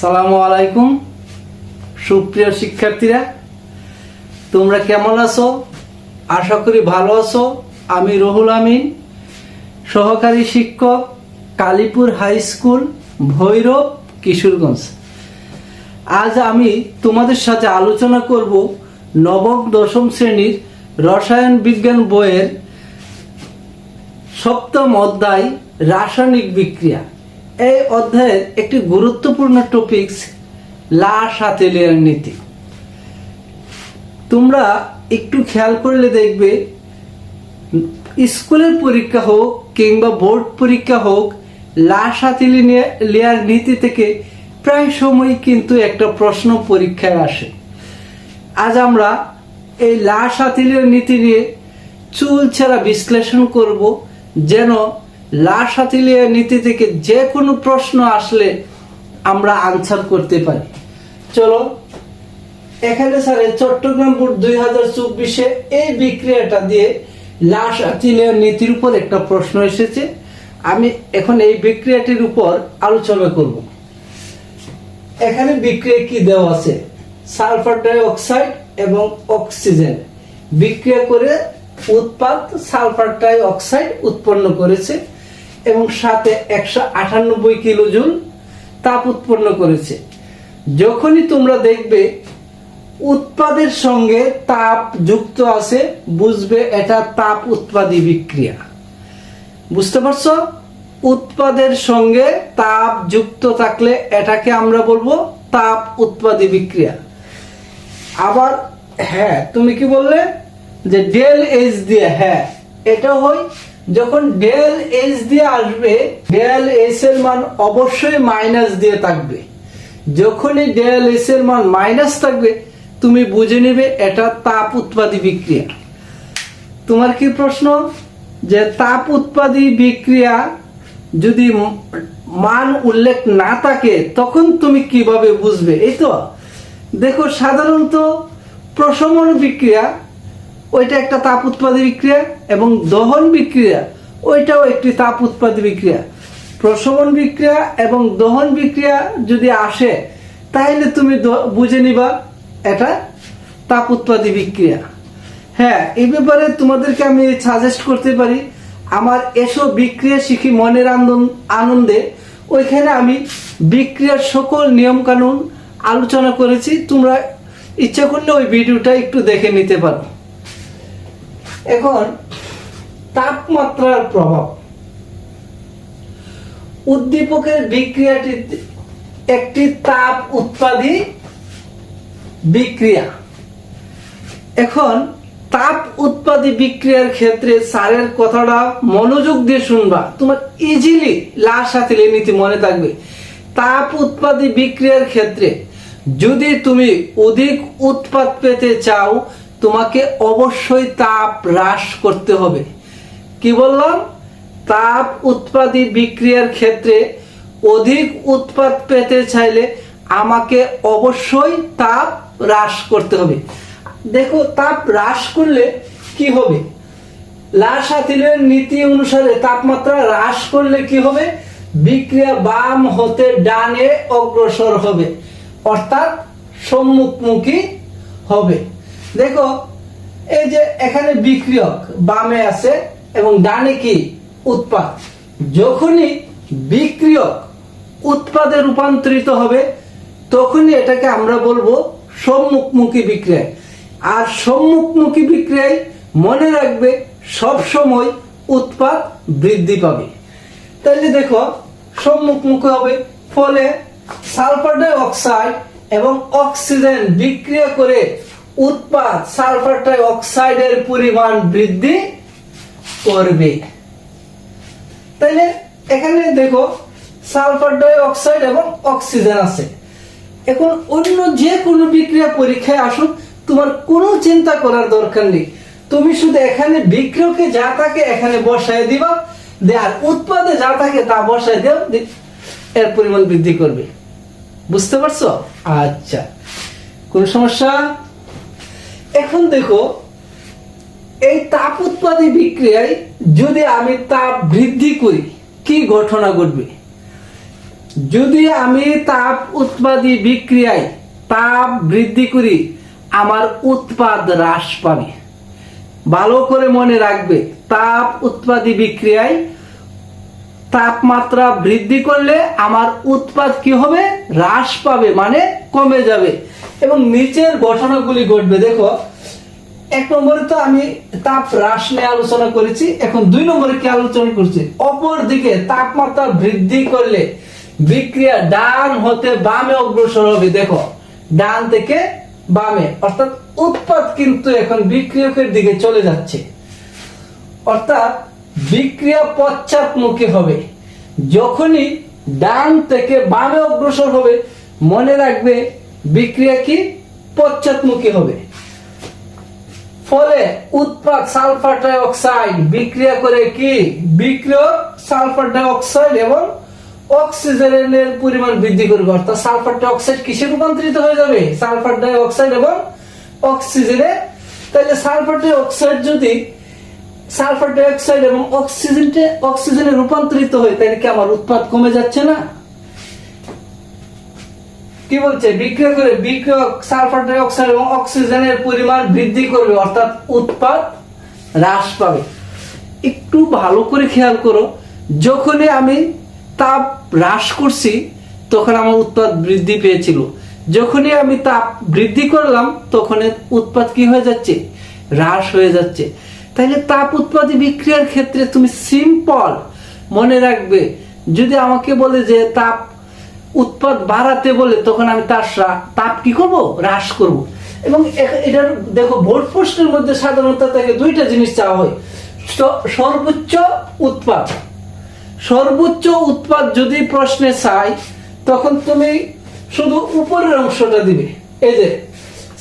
সালামু আলাইকুম, সুপ্রিয় শিক্ষার্থীরা। তোমরা কেমন আছো? আশা করি ভালো আছো। আমি রহুল আমিন, সহকারী শিক্ষক, কালীপুর হাই স্কুল, ভৈরব, কিশোরগঞ্জ। আজ আমি তোমাদের সাথে আলোচনা করব নবম, দশম শ্রেণির রসায়ন বিজ্ঞান বইয়ের সপ্তম অধ্যায়, রাসায়নিক বিক্রিয়া। এই অধ্যায়ের একটি গুরুত্বপূর্ণ টপিকস লা সাতেলিয়ার নীতি। তোমরা একটু খেয়াল করলে দেখবে, স্কুলের পরীক্ষা হোক কিংবা বোর্ড পরীক্ষা হোক, লা সাতেলিয়ার নীতি থেকে প্রায় সময় কিন্তু একটা প্রশ্ন পরীক্ষায় আসে। আজ আমরা এই লা সাতিলীয় নীতি নিয়ে চুল ছাড়া বিশ্লেষণ করব যেন লা সাতিলীয় নীতি থেকে যে কোনো প্রশ্ন আসলে আমরা আনসার করতে পারি। চলো, এখানে স্যারে চট্টগ্রাম বোর্ড দুই হাজার চব্বিশে এই বিক্রিয়াটা দিয়ে লা সাতিলীয় নীতির উপর একটা প্রশ্ন এসেছে। আমি এখন এই বিক্রিয়াটির উপর আলোচনা করব। এখানে বিক্রিয়া কি দেওয়া আছে? সালফার ডাই অক্সাইড এবং অক্সিজেন। বিক্রিয়া করে উৎপাদ সালফার ডাই অক্সাইড উৎপন্ন করেছে। এবং সাথে একশো আটানব্বই কিলো জুল তাপ উৎপন্ন করেছে। যখনই তোমরা দেখবে উৎপাদের সঙ্গে তাপ যুক্ত আছে, বুঝবে এটা তাপ উৎপাদী বিক্রিয়া। বুঝতে পারছ? উৎপাদের সঙ্গে তাপ যুক্ত থাকলে এটাকে আমরা বলব তাপ উৎপাদী বিক্রিয়া। আবার হ্যাঁ তুমি কি বললে? যে ডেল এইচ দিয়ে হ্যাঁ এটা হয় যখন ডেল এইচ দিয়ে আসবে, ডেল এইচ এর মান অবশ্যই মাইনাস দিয়ে থাকবে। যখনই ডেল এইচ এর মান মাইনাস থাকবে, তুমি বুঝে নেবে এটা তাপ উৎপাদী বিক্রিয়া। তোমার কি প্রশ্ন? যে তাপ উৎপাদী বিক্রিয়া যদি মান উল্লেখ না থাকে, তখন তুমি কীভাবে বুঝবে? এই তো, দেখো সাধারণত প্রশমন বিক্রিয়া ওইটা একটা তাপ উৎপাদী বিক্রিয়া এবং দহন বিক্রিয়া, ওইটাও একটি তাপ উৎপাদী বিক্রিয়া। প্রশমন বিক্রিয়া এবং দহন বিক্রিয়া যদি আসে তাহলে তুমি বুঝে নিবা এটা তাপ উৎপাদী বিক্রিয়া। হ্যাঁ এই ব্যাপারে তোমাদেরকে আমি সাজেস্ট করতে পারি, আমার এসব বিক্রিয়া শিখি মনের আনন্দ- আনন্দে। ওইখানে আমি বিক্রিয়ার সকল নিয়ম কানুন আলোচনা করেছি, তোমরা ইচ্ছা করলে ওই ভিডিওটা একটু দেখে নিতে পারো। এখন তাপমাত্রার প্রভাব। উদ্দীপকের বিক্রিয়াটি একটি তাপ উৎপাদী বিক্রিয়া। এখন তাপ উৎপাদী বিক্রিয়ার ক্ষেত্রে স্যারের কথাটা মনোযোগ দিয়ে শুনবা। তোমার ইজিলি লাশ সাথে নীতি মনে থাকবে। তাপ উৎপাদী বিক্রিয়ার ক্ষেত্রে যদি তুমি অধিক উৎপাদ পেতে চাও তোমাকে অবশ্যই তাপ হ্রাস করতে হবে। কি বললাম? তাপ উৎপাদী বিক্রিয়ার ক্ষেত্রে অধিক উৎপাদ পেতে চাইলে আমাকে অবশ্যই তাপ হ্রাস করতে হবে। দেখো, তাপ হ্রাস করলে কি হবে? লাশাতিলের নীতি অনুসারে তাপমাত্রা হ্রাস করলে কি হবে? বিক্রিয়া বাম হতে ডানে অগ্রসর হবে, অর্থাৎ সম্মুখমুখী হবে। দেখো, এই যে এখানে বিক্রিয়ক, বামে আছে এবং ডানে কি? উৎপাদ। যখনই বিক্রিয়ক উৎপাদে রূপান্তরিত হবে, তখনই এটাকে আমরা বলব সম্মুখমুখী বিক্রিয়া আর সম্মুখমুখী বিক্রিয়ায় মনে রাখবে সব সময় উৎপাদ বৃদ্ধি পাবে। তাহলে দেখো, সম্মুখমুখী হবে, ফলে সালফার ডাই অক্সাইড এবং অক্সিজেন বিক্রিয়া করে উৎপাদ, সালফার ডাই অক্সাইডের পরিমাণ বৃদ্ধি করবে। তাইলে এখানে দেখো, সালফার ডাই অক্সাইড এবং অক্সিজেন আছে। এখন অন্য যে কোনো বিক্রিয়া পরীক্ষায় আসুক তোমার কোনো চিন্তা করার দরকার নেই। তুমি শুধু এখানে বিক্রিয়কে যা থাকে এখানে বসায় দিবা আর উৎপাদে যা থাকে তা বসায় দেও এর পরিমাণ বৃদ্ধি করবে। বুঝতে পারছ? আচ্ছা। কোন সমস্যা? এখন দেখো, এই তাপ উৎপাদী বিক্রিয়ায় যদি আমি তাপ বৃদ্ধি করি, কি ঘটনা ঘটবে? যদি আমি তাপ উৎপাদী বিক্রিয়ায় তাপ বৃদ্ধি করি, আমার উৎপাদ হ্রাস পাবে। ভালো করে মনে রাখবে, তাপ উৎপাদী বিক্রিয়ায় তাপমাত্রা বৃদ্ধি করলে আমার উৎপাদ কি হবে? হ্রাস পাবে মানে কমে যাবে। এবং নিচের ঘটনাগুলি ঘটবে, দেখো। এক নম্বরে তো আমি তাপ হ্রাস নিয়ে আলোচনা করেছি, এখন দুই নম্বরে কি আলোচনা করছি? অপর দিকে তাপমাত্রা বৃদ্ধি করলে বিক্রিয়া ডান হতে বামে অগ্রসর হবে, দেখো। ডান থেকে বামে, অর্থাৎ উৎপাদ কিন্তু এখন বিক্রিয়কের দিকে চলে যাচ্ছে। অর্থাৎ বিক্রিয়া পশ্চাৎমুখী হবে। যখনই ডান থেকে বামে অগ্রসর হবে, মনে রাখবে বিক্রিয়া কি? পশ্চাৎমুখী হবে। ফলে উৎপাদ সালফার ডাই অক্সাইড বিক্রিয়া করে কি? বিক্রিয়ক সালফার ডাই অক্সাইড এবং অক্সিজেনের পরিমাণ বৃদ্ধি করবে। অর্থাৎ সালফার ডাই অক্সাইড কিসে রূপান্তরিত হয়ে যাবে? সালফার ডাই অক্সাইড এবং অক্সিজেনে। তাহলে সালফার ডাই অক্সাইড যদি সালফার ডাই অক্সাইড এবং অক্সিজেনটে অক্সিজেনে রূপান্তরিত হয় তাহলে কি আমার উৎপাদ কমে যাচ্ছে না? কি বলছে? বিক্রিয়া করে বিক্রিয়ক সালফার ডাই অক্সাইড এবং অক্সিজেনের পরিমাণ বৃদ্ধি করবে, অর্থাৎ উৎপাদ হ্রাস পাবে। একটু ভালো করে খেয়াল করো, যখনই আমি তাপ হ্রাস করছি, তখন আমার উৎপাদ বৃদ্ধি পেয়েছিল। যখনই আমি তাপ বৃদ্ধি করলাম, তখন উৎপাদ কি হয়ে যাচ্ছে? হ্রাস হয়ে যাচ্ছে। তাহলে তাপ উৎপাদী বিক্রিয়ার ক্ষেত্রে তুমি সিম্পল মনে রাখবে। যদি আমাকে বলে যে তাপ উৎপাদ বাড়াতে বলে তখন আমি তার তাপ কি করব? হ্রাস করব। এবং এটার, দেখো, ভোট প্রশ্নের মধ্যে সাধারণত তাকে দুইটা জিনিস চাওয়া হয়। সর্বোচ্চ উৎপাদ। সর্বোচ্চ উৎপাদ যদি প্রশ্নে চাই, তখন তুমি শুধু উপরের অংশটা দিবে। এই যে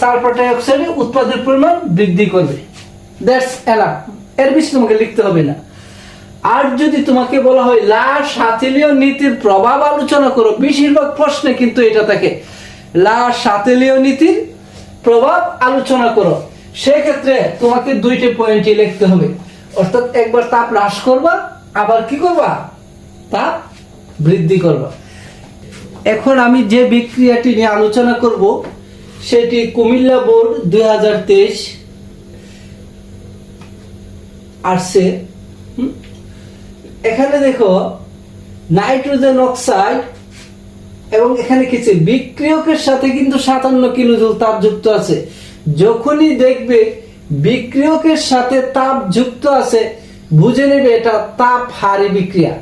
সালফার ডাইঅক্সাইডে উৎপাদের পরিমাণ বৃদ্ধি করবে। দ্যাটস এনাফ এর বেশি তোমাকে লিখতে হবে না। আর যদি তোমাকে বলা হয় লা সাতেলীয় নীতির প্রভাব আলোচনা করো, বেশিরভাগ প্রশ্নে কিন্তু এটা থাকে। লা সাতেলীয় নীতির প্রভাব আলোচনা করো। সেক্ষেত্রে তোমাকে দুইটি পয়েন্টই লিখতে হবে। অর্থাৎ একবার তাপ হ্রাস করবা, আবার কি করবা? তাপ বৃদ্ধি করবা। এখন আমি যে বিক্রিয়াটি নিয়ে আলোচনা করব, সেটি কুমিল্লা বোর্ড দুই হাজার তেইশ আসছে? এখানে দেখো, নাইট্রোজেন অক্সাইড এবং এখানে কিছু বিক্রিয়কের সাথে কিন্তু সাতান্ন কিলোজুল তাপ যুক্ত আছে। যখনই দেখবে বিক্রিয়কের সাথে তাপ যুক্ত আছে, বুঝে নেবে এটা তাপ হারি বিক্রিয়া।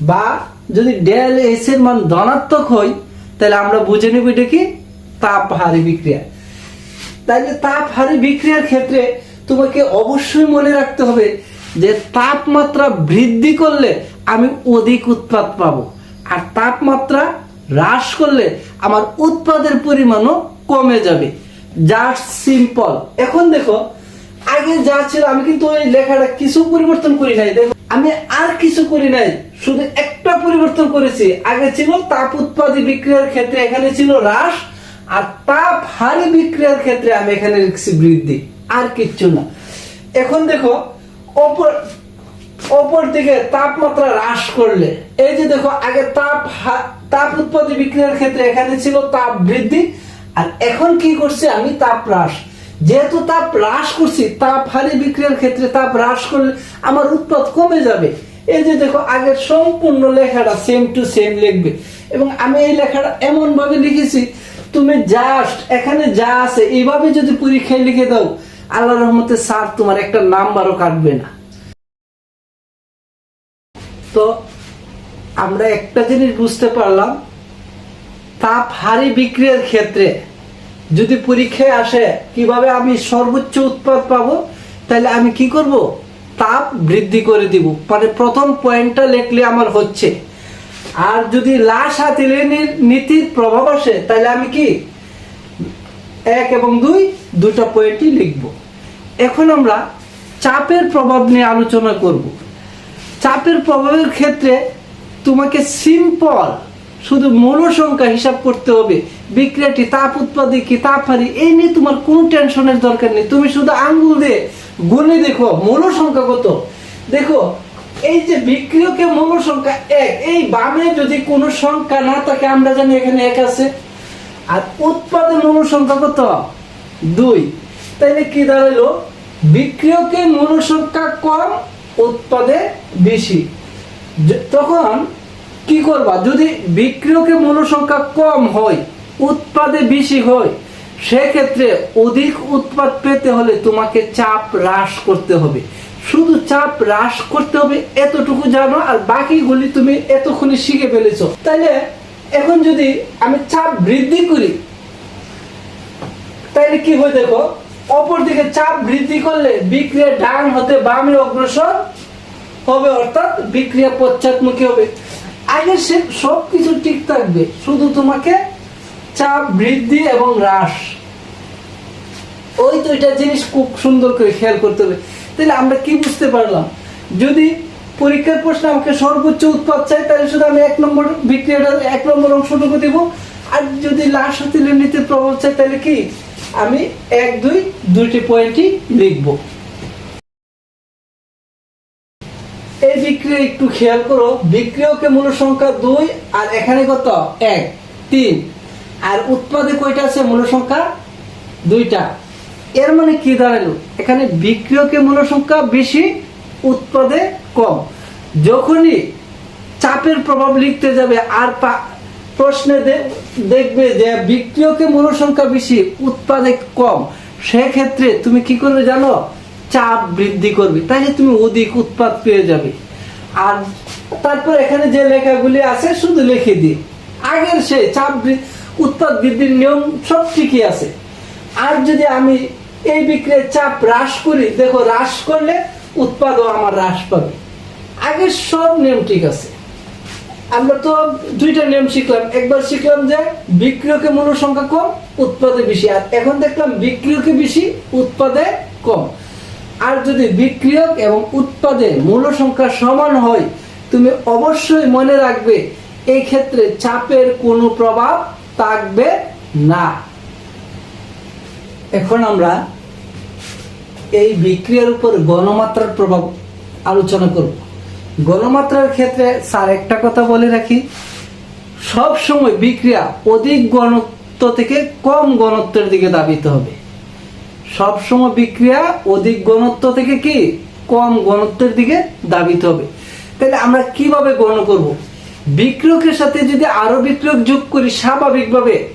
বা যদি ডেল এস এর মান ধনাত্মক হয়, তাহলে আমরা বুঝে নেব এটা কি? তাপ হারি বিক্রিয়া। তাইলে তাপ হারি বিক্রিয়ার ক্ষেত্রে তোমাকে অবশ্যই মনে রাখতে হবে যে তাপমাত্রা বৃদ্ধি করলে আমি অধিক উৎপাদ পাবো। আর তাপমাত্রা হ্রাস করলে আমার উৎপাদের পরিমাণও কমে যাবে। জাস্ট সিম্পল এখন দেখো, আগে যা ছিল, আমি কিন্তু ওই লেখাটা কিছু পরিবর্তন করি নাই। দেখো, আমি আর কিছু করি নাই, শুধু একটা পরিবর্তন করেছি। আগে ছিল তাপ উৎপাদী বিক্রিয়ার ক্ষেত্রে, এখানে ছিল হ্রাস। আর তাপ হারি বিক্রিয়ার ক্ষেত্রে আমি এখানে লিখছি বৃদ্ধি। আর কিচ্ছু না। এখন দেখো অপর অপর দিকে তাপমাত্রা হ্রাস করলে, এই যে দেখো, আগে তাপ তাপ উৎপাদী বিক্রিয়ার ক্ষেত্রে এখানে ছিল তাপ বৃদ্ধি, আর এখন কি করছে আমি? তাপ হ্রাস। যেহেতু তাপ হ্রাস করছি, তাপ হারি বিক্রিয়ার ক্ষেত্রে তাপ হ্রাস করলে আমার উৎপাদ কমে যাবে। এই যে দেখো আগের সম্পূর্ণ লেখাটা সেম টু সেম লিখবে। এবং আমি এই লেখাটা এমন ভাবে লিখেছি, তুমি জাস্ট এখানে যা আছে, এইভাবে যদি পরীক্ষায় লিখে দাও আল্লাহ রহমতে স্যার, তোমার একটা নাম্বারও কাটবে না। তো আমরা একটা জিনিস বুঝতে পারলাম, তাপ হারি বিক্রিয়ার ক্ষেত্রে যদি পরীক্ষায় আসে কীভাবে আমি সর্বোচ্চ উৎপাদ পাবো, তাহলে আমি কি করব? তাপ বৃদ্ধি করে দিব। মানে প্রথম পয়েন্টটা লেখলে আমার হচ্ছে। আর যদি লাশ হাতিলে নীতির প্রভাব আসে, তাহলে আমি কি এক এবং দুই, দুটা পয়েন্টই লিখব। এখন আমরা চাপের প্রভাব নিয়ে আলোচনা করব। চাপের প্রভাবের ক্ষেত্রে তোমাকে সিম্পল শুধু মূল সংখ্যা হিসাব করতে হবে। বিক্রিয়াটি তাপ উৎপাদী কি তাপ হারি, এই নিয়ে তোমার কোনো টেনশনের দরকার নেই। তুমি শুধু আঙ্গুল দিয়ে গুনে দেখো মূল সংখ্যা কত। দেখো, এই যে বিক্রিয়কে মূল সংখ্যা এক, এই বামে যদি কোনো সংখ্যা না থাকে, আমরা জানি এখানে এক আছে। আর উৎপাদে মূল সংখ্যা কত? দুই। তাইলে কি দাঁড়াল বিক্রিয়কে মূল সংখ্যা কম, উৎপাদে বেশি। তখন কি করবা? যদি বিক্রিয়কে মূল সংখ্যা কম হয়, উৎপাদে বেশি হয়, সেক্ষেত্রে অধিক উৎপাদ পেতে হলে তোমাকে চাপ হ্রাস করতে হবে। শুধু চাপ হ্রাস করতে হবে, এতটুকু জানো, আর বাকিগুলি তুমি এতক্ষণে শিখে ফেলেছো। তাইলে এখন যদি আমি চাপ বৃদ্ধি করি, তাইলে কি হয় দেখো, অপর দিকে চাপ বৃদ্ধি করলে বিক্রিয়া ডান হতে বামে অগ্রসর হবে, অর্থাৎ বিক্রিয়া পশ্চাৎমুখী হবে। আগে সে সব কিছু ঠিক থাকবে, শুধু তোমাকে চাপ বৃদ্ধি এবং হ্রাস। ওই তো এটা জিনিস খুব সুন্দর করে খেয়াল করতে হবে। তাহলে আমরা কি বুঝতে পারলাম? যদি পরীক্ষার প্রশ্নে আমাকে সর্বোচ্চ উৎপাদ চাই, তাহলে শুধু আমি এক নম্বর বিক্রিয়াটা, এক নম্বর অংশটুকু দেবো। আর যদি লাশ হাতিলে নিতে প্রভাব চাই, তাহলে কি? আমি এক, দুই, দুইটি পয়েন্টই লিখব। এই বিক্রিয়া একটু খেয়াল করো। বিক্রিয়কে মূল সংখ্যা দুই, আর এখানে কত? এক, তিন। আর উৎপাদে কয়টা আছে? মূল সংখ্যা দুইটা। এর মানে কি দাঁড়াল? এখানে বিক্রিয়কে মূল সংখ্যা বেশি উৎপাদে কম। যখনই চাপের প্রভাব লিখতে যাবে আর পা- প্রশ্নে দেখবে যে বিক্রিয়কে মূল সংখ্যা বেশি, উৎপাদে কম। সেক্ষেত্রে তুমি কি করবে জানো? চাপ বৃদ্ধি করবে। তাহলে তুমি অধিক উৎপাদ পেয়ে যাবে। আর তারপর এখানে যে লেখাগুলি আছে, শুধু লিখে দিই। আগের সে চাপ উৎপাদ বৃদ্ধির নিয়ম সব ঠিকই আছে। আর যদি আমি এই বিক্রিয়ার চাপ হ্রাস করি, দেখো হ্রাস করলে উৎপাদও আমার হ্রাস পাবে। আগের সব নিয়ম ঠিক আছে। আমরা তো দুইটা নিয়ম শিখলাম। একবার শিখলাম যে বিক্রিয়কে মূল সংখ্যা কম, উৎপাদে বেশি। আর এখন দেখলাম বিক্রিয়কে বেশি, উৎপাদে কম। আর যদি বিক্রিয়ক এবং উৎপাদে মূল সংখ্যা সমান হয়, তুমি অবশ্যই মনে রাখবে, এই ক্ষেত্রে চাপের কোনো প্রভাব থাকবে না। এখন আমরা এই বিক্রিয়ার উপর গণমাত্রার প্রভাব আলোচনা করব। গণমাত্রার ক্ষেত্রে স্যার একটা কথা বলে রাখি, সব সময় বিক্রিয়া অধিক ঘনত্ব থেকে কম ঘনত্বের দিকে দাবিত হবে। সব সময় বিক্রিয়া অধিক ঘনত্ব থেকে কি? কম ঘনত্বের দিকে দাবিত হবে। তাহলে আমরা কীভাবে গণ করব? বিক্রিয়কের সাথে যদি আরও বিক্রিয়ক যোগ করি, স্বাভাবিকভাবে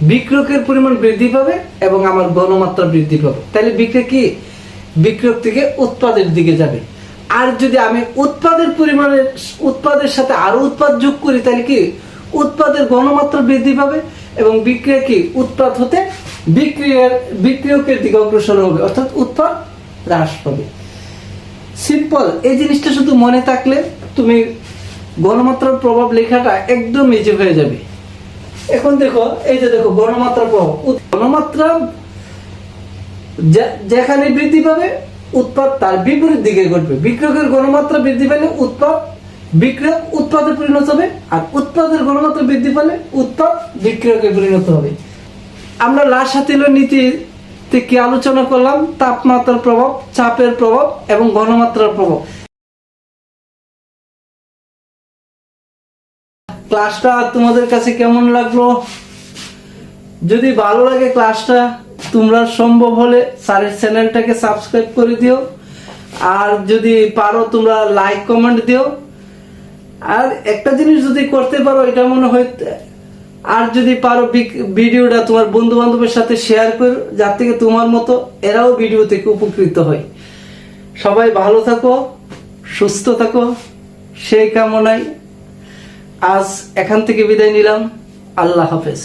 বিক্রিয়কের পরিমাণ বৃদ্ধি পাবে এবং আমার গণমাত্রা বৃদ্ধি পাবে। তাহলে বিক্রিয়া কি? বিক্রিয়ক থেকে উৎপাদের দিকে যাবে। আর যদি আমি উৎপাদের পরিমাণের, উৎপাদের সাথে আরও উৎপাদ যোগ করি, তাহলে কি উৎপাদের গণমাত্রা বৃদ্ধি পাবে এবং বিক্রিয়া কি উৎপাদ হতে বিক্রিয়ার, বিক্রিয়কের দিকে অগ্রসর হবে, অর্থাৎ উৎপাদ হ্রাস পাবে। সিম্পল এই জিনিসটা শুধু মনে থাকলে তুমি গণমাত্রার প্রভাব লেখাটা একদম ইজি হয়ে যাবে। এখন দেখো, এই যে দেখো গণমাত্রার প্রভাব। গণমাত্রা যেখানে বৃদ্ধি পাবে, উৎপাদ তার বিপরীত দিকে ঘটবে। বিক্রয়ের গণমাত্রা বৃদ্ধি পেলে উৎপাদ, বিক্রয় উৎপাদে পরিণত হবে, আর উৎপাদের গণমাত্রা বৃদ্ধি পেলে উৎপাদ বিক্রয়কে পরিণত হবে। আমরা লাশ হাতিল নীতিতে কি আলোচনা করলাম? তাপমাত্রার প্রভাব, চাপের প্রভাব এবং ঘনমাত্রার প্রভাব। ক্লাসটা তোমাদের কাছে কেমন লাগল? যদি ভালো লাগে ক্লাসটা তোমরা সম্ভব হলে স্যারের চ্যানেলটাকে সাবস্ক্রাইব করে দিও। আর যদি পারো, তোমরা লাইক, কমেন্ট দিও। আর একটা জিনিস যদি করতে পারো, এটা মনে হয়, আর যদি পারো ভিডিওটা তোমার বন্ধু বান্ধবের সাথে শেয়ার করো, যার থেকে তোমার মতো এরাও ভিডিও থেকে উপকৃত হয়। সবাই ভালো থাকো, সুস্থ থাকো, সেই কামনায় আজ এখান থেকে বিদায় নিলাম। আল্লাহ হাফেজ।